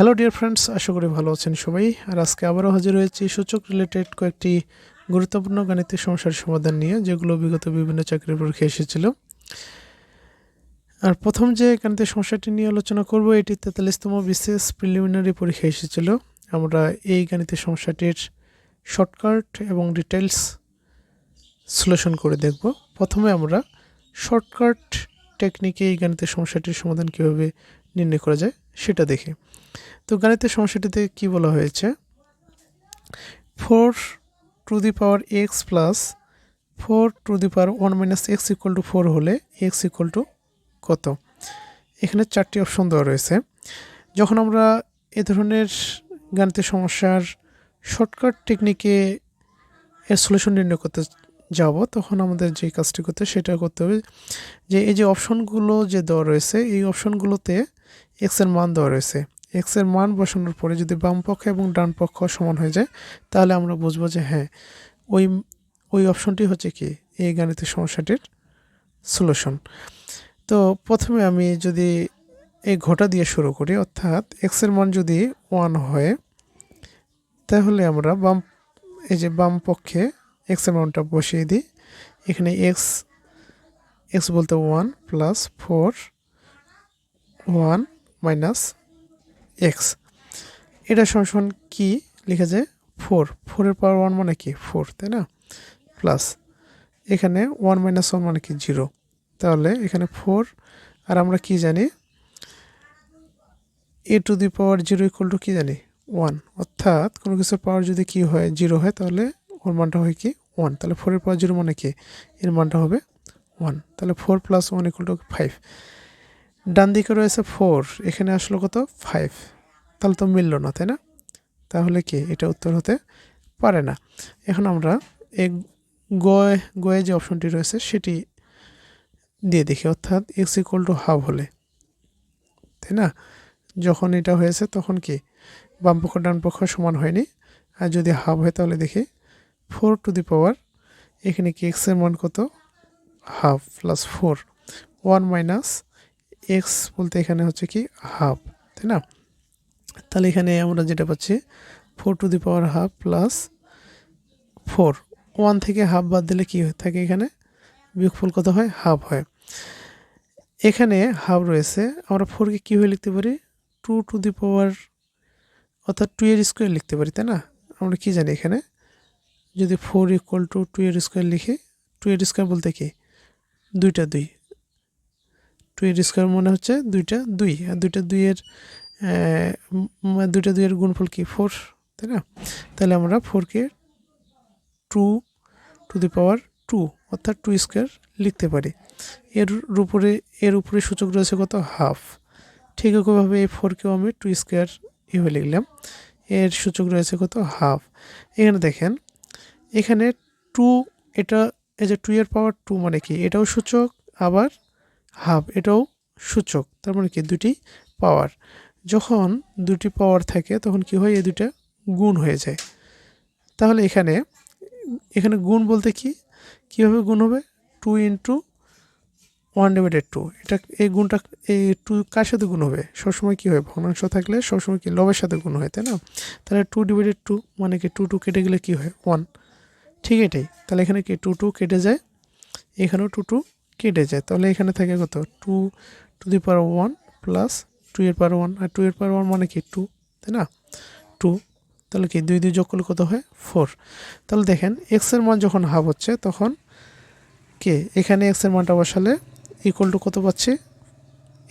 Hello dear friends আশা করি ভালো আছেন সবাই। আর আজকে আবারও হাজির হয়েছি সূচক রিলেটেড কয়েকটি গুরুত্বপূর্ণ গাণিতিক সমস্যার সমাধান নিয়ে, যেগুলো বিগত বিভিন্ন চাকরির পরীক্ষায় এসেছিল। আর প্রথম যে গাণিতিক সমস্যাটি নিয়ে আলোচনা করব, এটি তেতাল্লিশতম বিশেষ প্রিলিমিনারি পরীক্ষায় এসেছিল। আমরা এই গাণিতিক সমস্যাটির শর্টকাট এবং ডিটেলস সলিউশন করে দেখব। প্রথমে আমরা শর্টকাট টেকনিকে এই গাণিতিক সমস্যাটির সমাধান কীভাবে নির্ণয় করা যায়, সেটা দেখি। তো গাণিতের সমস্যাটিতে কি বলা হয়েছে? Four to the power x plus four to the power one minus x equal to four হলে এক্স ইকুয়াল টু কত? এখানে চারটি অপশন দেওয়া রয়েছে। যখন আমরা এ ধরনের গাণিতিক সমস্যার শর্টকাট টেকনিকে এর সলিউশন নির্ণয় করতে যাব, তখন আমাদের যে কাজটি করতে সেটা করতে হবে যে, এই যে অপশনগুলো যে দেওয়া রয়েছে, এই অপশনগুলোতে এক্সের মান দেওয়া রয়েছে। এক্সের মান বসানোর পরে যদি বাম পক্ষ এবং ডান পক্ষ সমান হয়ে যায়, তাহলে আমরা বুঝব যে হ্যাঁ ওই ওই অপশনটি হচ্ছে কি এই গাণিতিক সমস্যাটির সলিউশন। তো প্রথমে আমি যদি এই ঘটা দিয়ে শুরু করি, অর্থাৎ এক্সের মান যদি ওয়ান হয়, তাহলে আমরা বাম, এই যে বাম পক্ষে এক্সের মানটা বসিয়ে দিই। এখানে এক্স এক্স বলতে one plus four one minus x. এটা সমান কি? লিখে যায় ফোর। ফোরের পাওয়ার ওয়ান মানে কি? ফোর, তাই না? প্লাস এখানে ওয়ান মাইনাস ওয়ান মানে কি? জিরো। তাহলে এখানে ফোর, আর আমরা কি জানি? A to the power zero equal to কী জানি? ওয়ান। অর্থাৎ কোনো কিছুর পাওয়ার যদি কি হয়, জিরো হয়, তাহলে ওর মানটা হয় কি? ওয়ান। তাহলে ফোরের পাওয়ার জিরো মানে কি? এর মানটা হবে ওয়ান। তাহলে four plus one equal to five. ডান দিকে রয়েছে ফোর, এখানে আসলো কত? ফাইভ। তাহলে তো মিলল না, তাই না? তাহলে কি এটা উত্তর হতে পারে না। এখন আমরা এই গয়, গয়ে যে অপশনটি রয়েছে সেটি দিয়ে দেখি, অর্থাৎ এক্স ইকুয়াল টু হাফ হলে, তাই না? যখন এটা হয়েছে তখন কি? বাম পক্ষ, ডান পক্ষ সমান হয়নি। আর যদি হাফ হয় তাহলে দেখি, ফোর টু দি পাওয়ার, এখানে কি এক্সের মান কত? Half plus four. One minus x বলতে এখানে হচ্ছে কি হাফ, তাই না? তাহলে এখানে আমরা যেটা পাচ্ছি four to the power half plus four one থেকে হাফ বাদ দিলে কী থাকে এখানে? বিয়োগফল কত হয়? হাফ হয়। এখানে হাফ রয়েছে, আমরা ফোরকে কী হয়ে লিখতে পারি? টু টু দি পাওয়ার অর্থাৎ টু এর স্কোয়ার লিখতে পারি, তাই না? আমরা কি জানি এখানে? যদি ফোর ইকুয়াল টু টু এর স্কোয়ার লিখি টু এর স্কোয়ার বলতে কি? দুইটা দুই। টু এর স্কোয়ার মনে হচ্ছে দুইটা দুই, আর দুইটা দুইয়ের দুইটা দুইয়ের গুণফল কি? ফোর, তাই না? তাহলে আমরা ফোরকে two to the power two অর্থাৎ টু স্কোয়ার লিখতে পারি। এর উপরে এর উপরে সূচক রয়েছে কত? হাফ ঠিক একইভাবে এই ফোরকেও আমি টু স্কোয়ার এভাবে লিখলাম। এর সূচক রয়েছে কত? হাফ এখানে দেখেন, এখানে টু এটা, এই যে টু এর পাওয়ার টু মানে কি? এটাও সূচক, আবার হাফ এটাও সূচক, তার মানে কি? দুটি পাওয়ার যখন দুটি পাওয়ার থাকে, তখন কি হয়? এই দুটা গুণ হয়ে যায়। তাহলে এখানে এখানে গুণ বলতে কি? কীভাবে গুণ হবে? Two into one divided two এটা এই গুণটা, এই টু কার সাথে গুণ হবে? সবসময় কী হয়? ভগ্নাংশ থাকলে সবসময় কি? লবের সাথে গুণ হয়, তাই না? তাহলে টু ডিভাইডেড টু মানে কি? টু টু কেটে গেলে কী হয়? ওয়ান ঠিক এটাই। তাহলে এখানে কি? টু টু কেটে যায়। এখানেও টু টু কেটে যায়। তাহলে এখানে থাকে কত? Two to the power one plus two এর পাওয়ার ওয়ান আর টু এর পাওয়ার ওয়ান মানে কি? টু তাই না? টু তাহলে কি? দুই দুই যোগ করলে কত হয়? ফোর তাহলে দেখেন এক্সের মান যখন হাফ হচ্ছে, তখন কে? এখানে এক্সের মানটা বসালে ইকুয়াল টু কত পাচ্ছে?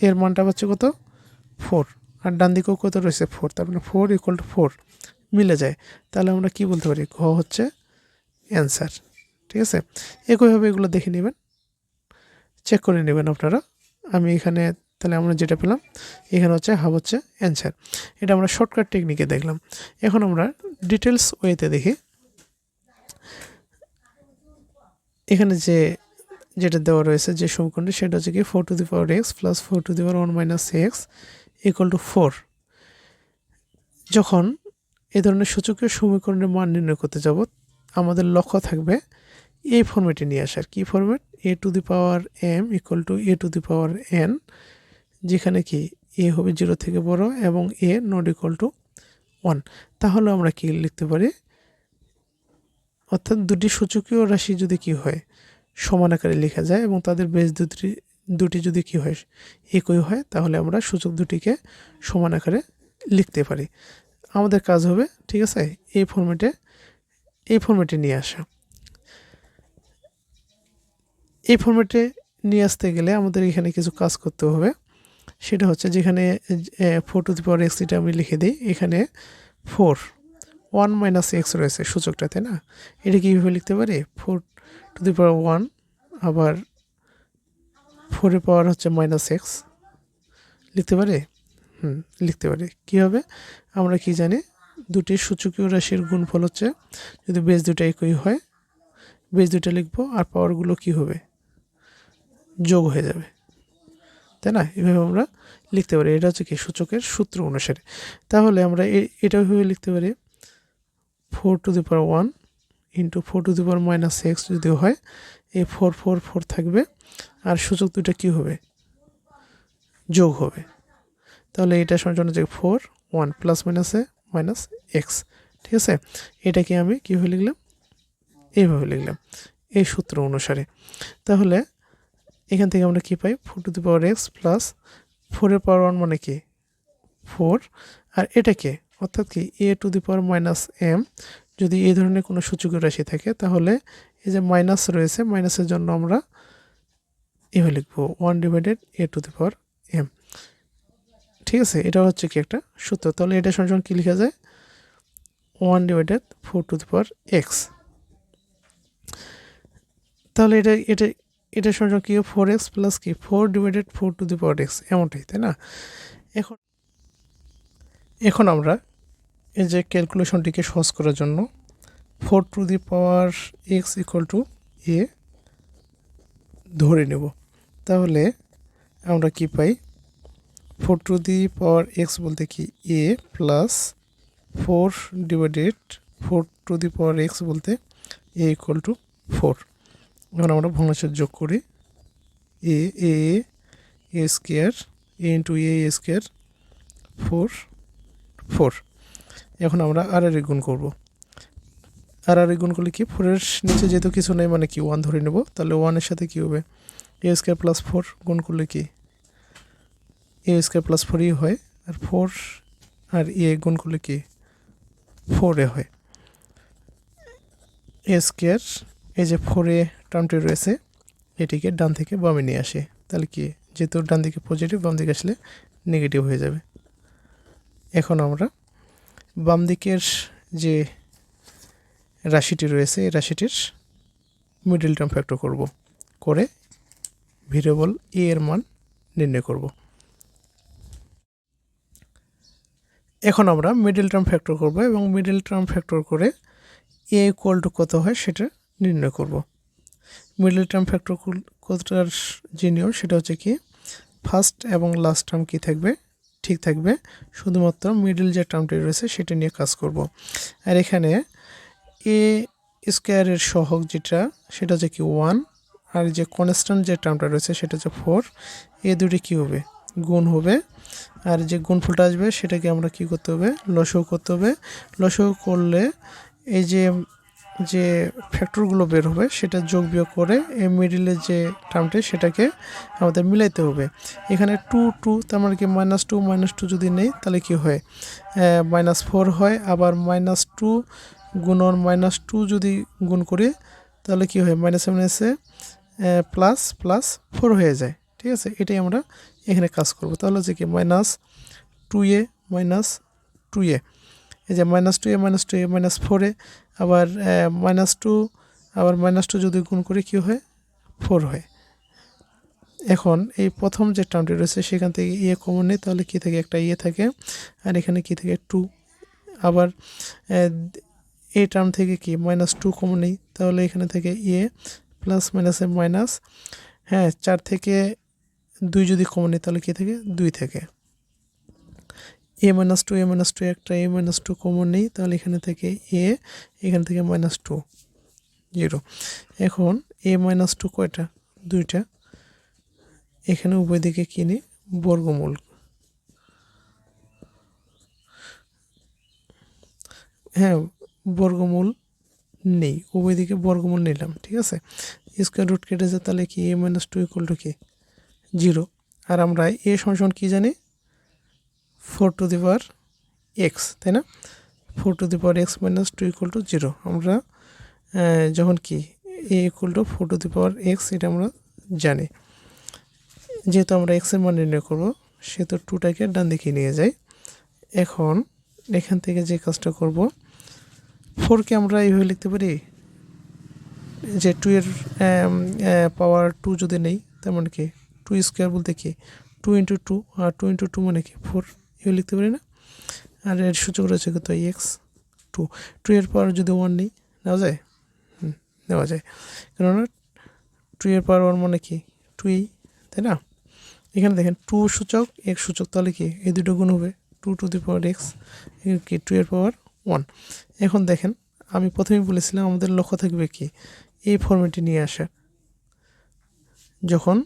এর মানটা পাচ্ছে কত? ফোর আর ডান দিকেও কত রয়েছে? ফোর তার মানে ফোর ইকুয়াল টু ফোর মিলে যায়। তাহলে আমরা কি বলতে পারি? ঘ হচ্ছে অ্যান্সার ঠিক আছে? একইভাবে এগুলো দেখে নেবেন। চেক করে নেবেন আপনারা। আমি এখানে তাহলে আমরা যেটা পেলাম, এখানে হচ্ছে হাফ হচ্ছে অ্যান্সার এটা আমরা শর্টকাট টেকনিকে দেখলাম। এখন আমরা ডিটেলস ওয়েতে দেখি। এখানে যে, যেটা দেওয়া রয়েছে যে সমীকরণটি, সেটা হচ্ছে কি four to the power x plus four to the power one minus x equal to four যখন এ ধরনের সূচকের সমীকরণের মান নির্ণয় করতে যাব, আমাদের লক্ষ্য থাকবে এই ফর্মেটে নিয়ে আসার কি। Format a to the power m equal to a to the power n যেখানে কি এ হবে জিরো থেকে বড় এবং a not equal to one তাহলে আমরা কি লিখতে পারি? অর্থাৎ দুটি সূচকীয় রাশি যদি কি হয়, সমান আকারে লেখা যায় এবং তাদের বেস দুটি দুটি যদি কি হয়, একই হয়, তাহলে আমরা সূচক দুটিকে সমান আকারে লিখতে পারি। আমাদের কাজ হবে, ঠিক আছে? এই ফর্মেটে এই ফর্মেটে নিয়ে আসা। এই ফর্মেটে নিয়ে আসতে গেলে আমাদের এখানে কিছু কাজ করতে হবে। সেটা হচ্ছে যেখানে four to the power x এটা আমি লিখে দিই, এখানে ফোর ওয়ান মাইনাস এক্স রয়েছে সূচকটাতে না? এটা কীভাবে লিখতে পারি? Four to the power one আবার ফোরের পাওয়ার হচ্ছে মাইনাস এক্স লিখতে পারি? হুম, লিখতে পারি। কী হবে? আমরা কি জানি, দুটি সূচকীয় রাশির গুণফল হচ্ছে, যদি বেস দুটো একই হয় বেস দুটো লিখব, আর পাওয়ারগুলো কি হবে? যোগ হয়ে যাবে। তাই না? এভাবে আমরা লিখতে পারি। এটা হচ্ছে কি? সূচকের সূত্র অনুসারে। তাহলে আমরা এটা ওইভাবে লিখতে পারি। Four to the power one into four to the power minus x যদি হয়, এই ফোর ফোর ফোর থাকবে। আর সূচক দুটো কী হবে? যোগ হবে। তাহলে এটা সময় জন্য যে ফোর, ওয়ান প্লাস মাইনাসে মাইনাস এক্স। ঠিক আছে? এটাকে আমি কীভাবে লিখলাম? এইভাবে লিখলাম। এই সূত্র অনুসারে। তাহলে এখান থেকে আমরা কী পাই? Four to the power x plus ফোরের পাওয়ার ওয়ান মানে কি? ফোর আর এটাকে অর্থাৎ কি a to the power minus m যদি এই ধরনের কোনো সূচকীয় রাশি থাকে, তাহলে এই যে মাইনাস রয়েছে মাইনাসের জন্য আমরা এভাবে লিখব one divided a to the power m ঠিক আছে? এটা হচ্ছে কি একটা সূত্র। তাহলে এটা সমান কী লেখা যায়? One divided four to the power x তাহলে এটা এটা এটা কি? ফোর এক্স প্লাস কি? Four divided four to the power x এমনটাই, তাই না? এখন এখন আমরা এই যে ক্যালকুলেশনটিকে সহজ করার জন্য four to the power x equal to a ধরে নেব। তাহলে আমরা কি পাই? Four to the power x বলতে কি? A plus four divided four to the power x বলতে এ ইকুয়াল টু ফোর এখন আমরা ভগ্নাংশের যোগ করি। A a a square a into a square four four এখন আমরা আর আর গুণ করব। আর আর গুণ করলে কি? ফোরের নিচে যেহেতু কিছু নেই মানে কি? ওয়ান ধরে নেব। তাহলে ওয়ানের সাথে কি হবে? এ স্কোয়ার প্লাস ফোর গুণ করলে কি? এ স্কোয়ার প্লাস ফোরই হয়, আর ফোর আর এ গুণ করলে কি? ফোরে হয়। এ স্কোয়ার এই যে ফোর টার্মটি রয়েছে, এটিকে ডান থেকে বামে নিয়ে আসে। তাহলে কি? যেহেতু ডান দিকে পজিটিভ বাম দিকে আসলে নেগেটিভ হয়ে যাবে। এখন আমরা বাম দিকের যে রাশিটি রয়েছে, এই রাশিটির মিডল টার্ম ফ্যাক্টর করব। করে ভেরিয়েবল এ এর মান নির্ণয় করব। এখন আমরা মিডল টার্ম ফ্যাক্টর করব এবং মিডল টার্ম ফ্যাক্টর করে এ ইকুয়াল টু কত হয় সেটা নির্ণয় করব। মিডল টার্ম ফ্যাক্টর কতটার যে নিয়ম সেটা হচ্ছে কি, ফার্স্ট এবং লাস্ট টার্ম কী থাকবে? ঠিক থাকবে। শুধুমাত্র মিডল যে টার্মটি রয়েছে, সেটা নিয়ে কাজ করব। আর এখানে এ স্কোয়ারের সহগ যেটা, সেটা হচ্ছে কি ওয়ান, আর যে কনস্ট্যান্ট যে টার্মটা রয়েছে, সেটা হচ্ছে ফোর। এ দুটি কী হবে? গুণ হবে। আর যে গুণফলটা আসবে, সেটাকে আমরা কি করতে হবে? লসও করতে হবে। লসও করলে এই যে যে ফ্যাক্টরগুলো বের হবে, সেটা যোগ বিয়োগ করে এই মিডিলের যে টার্মটি সেটাকে আমাদের মিলাইতে হবে। এখানে টু টু তার মানে কি মাইনাস টু মাইনাস টু যদি নেই, তাহলে কি হয়? মাইনাস ফোর হয়, আবার মাইনাস টু গুণন মাইনাস টু যদি গুণ করি, তাহলে কি হয়? মাইনাসে মাইনাসে প্লাস প্লাস ফোর হয়ে যায়। ঠিক আছে? এটাই আমরা এখানে কাজ করব। তাহলে হচ্ছে কি minus two a minus two a এই যে minus two a minus two a minus ফোরে আবার মাইনাস টু আবার মাইনাস টু যদি গুণ করে কী হয়? ফোর হয়। এখন এই প্রথম যে টার্মটি রয়েছে, সেখান থেকে ইয়ে কমন নেই, তাহলে কী থাকে? একটা ইয়ে থাকে। আর এখানে কী থাকে? টু আবার এই টার্ম থেকে কি? মাইনাস টু কমন নেই, তাহলে এখানে থেকে ইয়ে প্লাস মাইনাসে মাইনাস হ্যাঁ চার থেকে দুই যদি কমন নেই, তাহলে কী থাকে? দুই থেকে। A minus two a minus two একটা এ মাইনাস টু কমন নেই, তাহলে এখানে থেকে এ এখান থেকে মাইনাস টু জিরো এখন এ মাইনাস টু কয়টা? দুইটা। এখানে উভয় দিকে কিনে বর্গমূল। হ্যাঁ বর্গমূল নেই। উভয় দিকে বর্গমূল নিলাম, ঠিক আছে? স্কোয়ার রুট কেটে যায়, তাহলে কি a minus two equal to কি? জিরো আর আমরা এ সমান কী জানি? Four to the power x, তাই না? Four to the power x minus two equal to zero. আমরা যখন কি a equal to four to the power x, এটা আমরা জানি। যেহেতু আমরা এক্সের মান নির্ণয় করব, সেহেতু টুটাকে ডান দিকে নিয়ে যাই। এখন এখান থেকে যে কাজটা করব ফোরকে আমরা এইভাবে লিখতে পারি? যে টু এর পাওয়ার টু যদি নেই, তার মানে কি? টু স্কোয়ার বলতে কি? টু ইন্টু টু, আর টু ইন্টু টু মানে কি? ফোর এভাবে লিখতে পারি না। আর এর সূচক রয়েছে কত? এক্স টু টু এর পাওয়ার যদি ওয়ান নেই, নেওয়া যায়? হুম, নেওয়া যায়। কেননা টু এর পাওয়ার ওয়ান মানে কি? টুই তাই না? এখানে দেখেন টু সূচক এক্স সূচক, তাহলে কি? এই দুটো গুণ হবে two to the power x কি? টু এর পাওয়ার ওয়ান এখন দেখেন, আমি প্রথমেই বলেছিলাম আমাদের লক্ষ্য থাকবে কি? এই ফর্মেটে নিয়ে আসা। যখন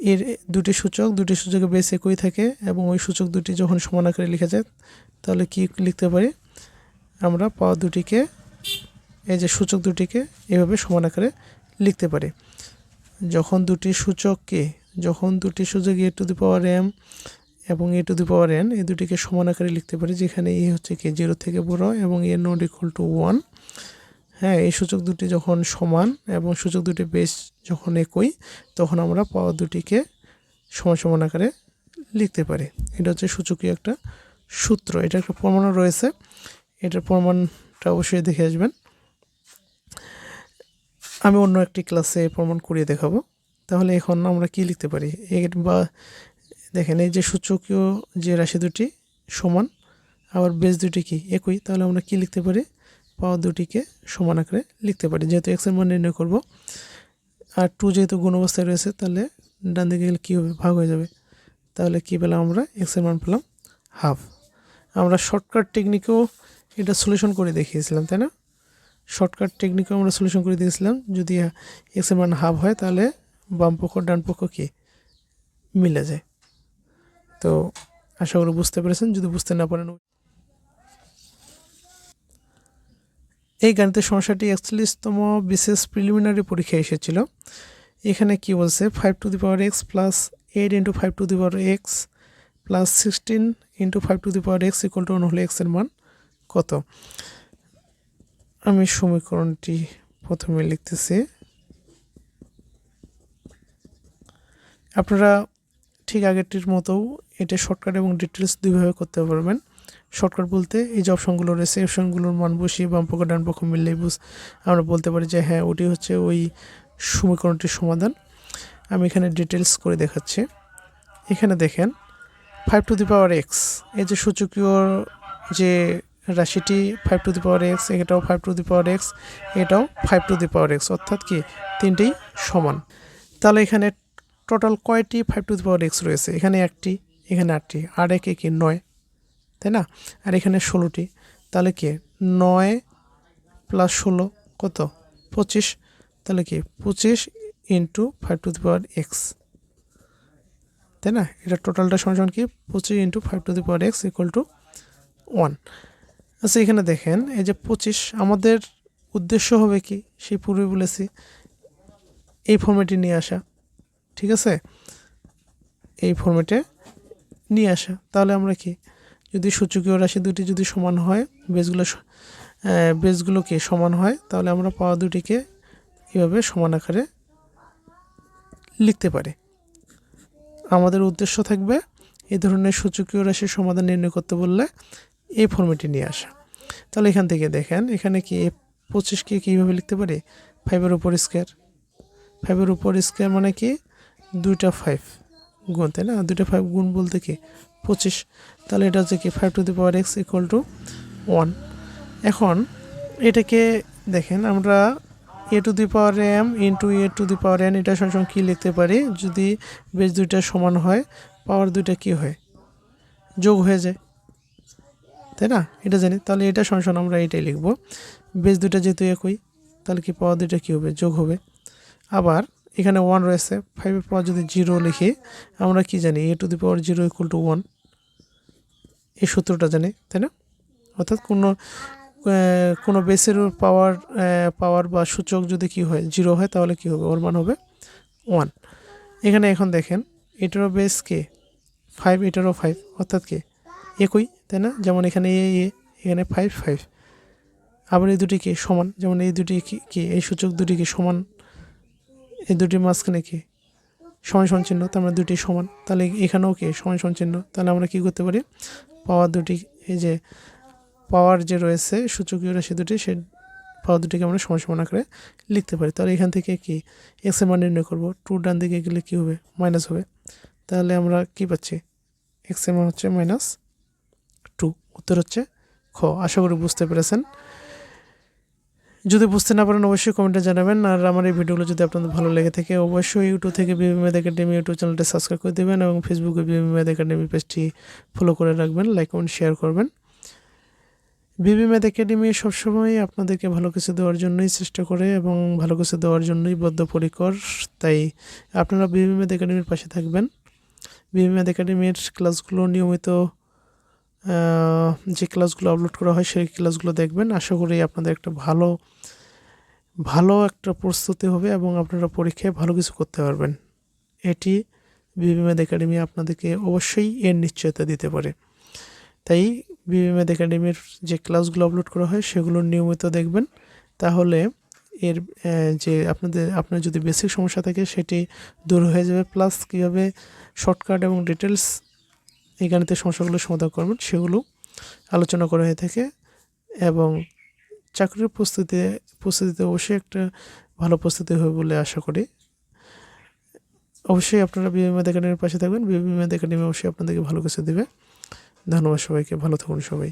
এর দুটি সূচক, দুটি সূচকে বেস একই থাকে এবং ওই সূচক দুটি যখন সমান আকারে লেখা যায়, তাহলে কি লিখতে পারি? আমরা পাওয়ার দুটিকে, এই যে সূচক দুটিকে এভাবে সমান আকারে লিখতে পারি। যখন দুটি সূচককে, যখন দুটি সূচক এ টু দি পাওয়ার এম এবং এ টু দি পাওয়ার এন এই দুটিকে সমান আকারে লিখতে পারি, যেখানে এ হচ্ছে কি জিরো থেকে বড় এবং a not equal to one হ্যাঁ এই সূচক দুটি যখন সমান এবং সূচক দুটি বেশ যখন একই, তখন আমরা পাওয়ার দুটিকে সমান সমান আকারে লিখতে পারি। এটা হচ্ছে সূচকীয় একটা সূত্র। এটা একটা প্রমাণও রয়েছে। এটার প্রমাণটা অবশ্যই দেখে আসবেন। আমি অন্য একটি ক্লাসে প্রমাণ করিয়ে দেখাবো। তাহলে এখন আমরা কি লিখতে পারি? বা দেখেন, এই যে সূচকীয় যে রাশি দুটি সমান, আবার বেস দুটি কি? একই। তাহলে আমরা কি লিখতে পারি? পাওয়ার দুটিকে সমান আকারে লিখতে পারি। যেহেতু এক্সের মান নির্ণয় করব, আর টু যেহেতু গুণ অবস্থায় রয়েছে, তাহলে ডান দিকে গেলে কী হবে? ভাগ হয়ে যাবে। তাহলে কী পেলাম আমরা? এক্সের মান পেলাম হাফ আমরা শর্টকাট টেকনিকেও এটা সলিউশন করে দেখিয়েছিলাম, তাই না? শর্টকাট টেকনিকেও আমরা সলিউশন করে দিয়েছিলাম। যদি এক্সের মান হাফ হয়, তাহলে বাম পক্ষ, ডান পক্ষ কি? মিলে যায়। তো আশা করি বুঝতে পেরেছেন। যদি বুঝতে না পারেন এই গণিতের সমস্যাটি একচল্লিশতম বিশেষ প্রিলিমিনারি পরীক্ষায় এসেছিল। এখানে কি বলছে? Five to the power x plus eight into five to the power x plus sixteen into five to the power x equal to হলে এক্সের মান কত? আমি সমীকরণটি প্রথমে লিখতেছি। আপনারা ঠিক আগেরটির মতো এটা শর্টকাট এবং ডিটেলস দুইভাবে করতে পারবেন। শর্টকাট বলতে এই যে অপশনগুলো রয়েছে অপশনগুলোর মান বসিয়ে বাম পক্ষ, ডান পক্ষ মিললেই বুঝ আমরা বলতে পারি যে হ্যাঁ ওটি হচ্ছে ওই সমীকরণটির সমাধান। আমি এখানে ডিটেলস করে দেখাচ্ছি। এখানে দেখেন five to the power x এই যে সূচকীয় যে রাশিটি five to the power x এটাও five to the power x এটাও five to the power x অর্থাৎ কি তিনটেই সমান। তাহলে এখানে টোটাল কয়টি five to the power x রয়েছে? এখানে একটি, এখানে আটটি, আর একে কি নয়? তাই না? আর এখানে ষোলোটি। তাহলে কি? নয় প্লাস ষোলো কত? পঁচিশ। তাহলে কি? পঁচিশ into five to the power x তাই না? এটা টোটালটা সমান কি? পঁচিশ into five to the power x equal to one আচ্ছা এখানে দেখেন, এই যে পঁচিশ, আমাদের উদ্দেশ্য হবে কি? সেই পূর্বে বলেছি, এই ফর্মেটে নিয়ে আসা। ঠিক আছে? এই ফর্মেটে নিয়ে আসা। তাহলে আমরা কি? যদি সূচকীয় রাশি দুটি যদি সমান হয় বেসগুলো স- আহ, বেসগুলো কি সমান হয় তাহলে আমরা পাওয়া দুটিকে এভাবে সমান আকারে লিখতে পারি। আমাদের উদ্দেশ্য থাকবে এই ধরনের সূচকীয় রাশির সমাধান নির্ণয় করতে বললে এই ফর্মেটি নিয়ে আসা। তাহলে এখান থেকে দেখেন এখানে কি পঁচিশকে কীভাবে লিখতে পারি? ফাইভের উপর স্কোয়ার ফাইভের উপর স্কোয়ার মানে কি? দুইটা ফাইভ গুণ তাই না? দুইটা ফাইভ গুণ বলতে কি? পঁচিশ। তাহলে এটা হচ্ছে কি five to the power x equal to one এখন এটাকে দেখেন, আমরা a to the power m into a to the power n এটা সঙ্গে কী লিখতে পারি? যদি বেশ দুইটা সমান হয় পাওয়ার দুইটা কি হয়? যোগ হয়ে যায়। তাই না? এটা জানি। তাহলে এটা সঙ্গে আমরা এটাই লিখব। বেশ দুইটা যেহেতু একই, তাহলে কি পাওয়ার দুইটা কী হবে? যোগ হবে। আবার এখানে ওয়ান রয়েছে। ফাইভের পাওয়ার যদি জিরো লিখি, আমরা কি জানি? A to the power zero equal to one এই সূত্রটা জানি, তাই না? অর্থাৎ কোনো কোনো বেসের পাওয়ার পাওয়ার বা সূচক যদি কি হয় জিরো হয়, তাহলে কি হবে? ওর মান হবে ওয়ান এখানে এখন দেখেন, এটারও বেস কে? ফাইভ এটারও ফাইভ অর্থাৎ কে? একই, তাই না? যেমন এখানে এ এ এখানে ফাইভ ফাইভ আবার এই দুটি কি? সমান। যেমন এই দুটি কি? এই সূচক দুটি কি? সমান। এই দুটির মাঝখানে কি? সমান সমান চিহ্ন, তার মানে দুটি সমান। তাহলে এখানেও কে সময় সমান চিহ্ন? তাহলে আমরা কি করতে পারি? পাওয়ার দুটি, এই যে পাওয়ার যে রয়েছে সূচকীয় রাশি দুটি, সে পাওয়ার দুটিকে আমরা সময় সমান আকারে লিখতে পারি। তাহলে এখান থেকে কি এক্সের মান নির্ণয় করব? টু ডান দিকে গেলে কী হবে? মাইনাস হবে। তাহলে আমরা কি পাচ্ছি? এক্সের মান হচ্ছে মাইনাস টু উত্তর হচ্ছে খ। আশা করি বুঝতে পেরেছেন। যদি বুঝতে না পারেন, অবশ্যই কমেন্টে জানাবেন। আর আমার এই ভিডিওগুলো যদি আপনাদের ভালো লেগে থাকে, অবশ্যই ইউটিউব থেকে বিবি মেদ একাডেমি ইউটিউব চ্যানেলটি সাবস্ক্রাইব করে দেবেন এবং ফেসবুকে বিবি মেদ একাডেমি পেজটি ফলো করে রাখবেন লাইক কমেন্ট শেয়ার করবেন। বিবি মেদ একাডেমি সবসময় আপনাদেরকে ভালো কিছু দেওয়ার জন্যই চেষ্টা করে এবং ভালো কিছু দেওয়ার জন্যই বদ্ধপরিকর। তাই আপনারা বিবি মেদ একাডেমির পাশে থাকবেন। বিবি মেদ একাডেমির ক্লাসগুলো নিয়মিত যে ক্লাসগুলো আপলোড করা হয় সেই ক্লাসগুলো দেখবেন। আশা করি আপনাদের একটা ভালো ভালো একটা প্রস্তুতি হবে এবং আপনারা পরীক্ষায় ভালো কিছু করতে পারবেন। এটি বিবিমেদ একাডেমি আপনাদেরকে অবশ্যই এর নিশ্চয়তা দিতে পারে। তাই বিবিমেদ একাডেমির যে ক্লাসগুলো আপলোড করা হয় সেগুলো নিয়মিত দেখবেন। তাহলে এর যে আপনাদের, আপনার যদি বেসিক সমস্যা থাকে সেটি দূর হয়ে যাবে। প্লাস কীভাবে শর্টকাট এবং ডিটেলস এই গাণিতিক সমস্যাগুলো সমাধান করবেন, সেগুলো আলোচনা করা হয়ে থাকে এবং চাকরির প্রস্তুতি, প্রস্তুতিতে অবশ্যই একটা ভালো প্রস্তুতি হবে বলে আশা করি। অবশ্যই আপনারা বিএমএদ একাডেমির পাশে থাকবেন বিএমএদ একাডেমি অবশ্যই আপনাদেরকে ভালো কিছু দেবে। ধন্যবাদ সবাইকে, ভালো থাকুন সবাই।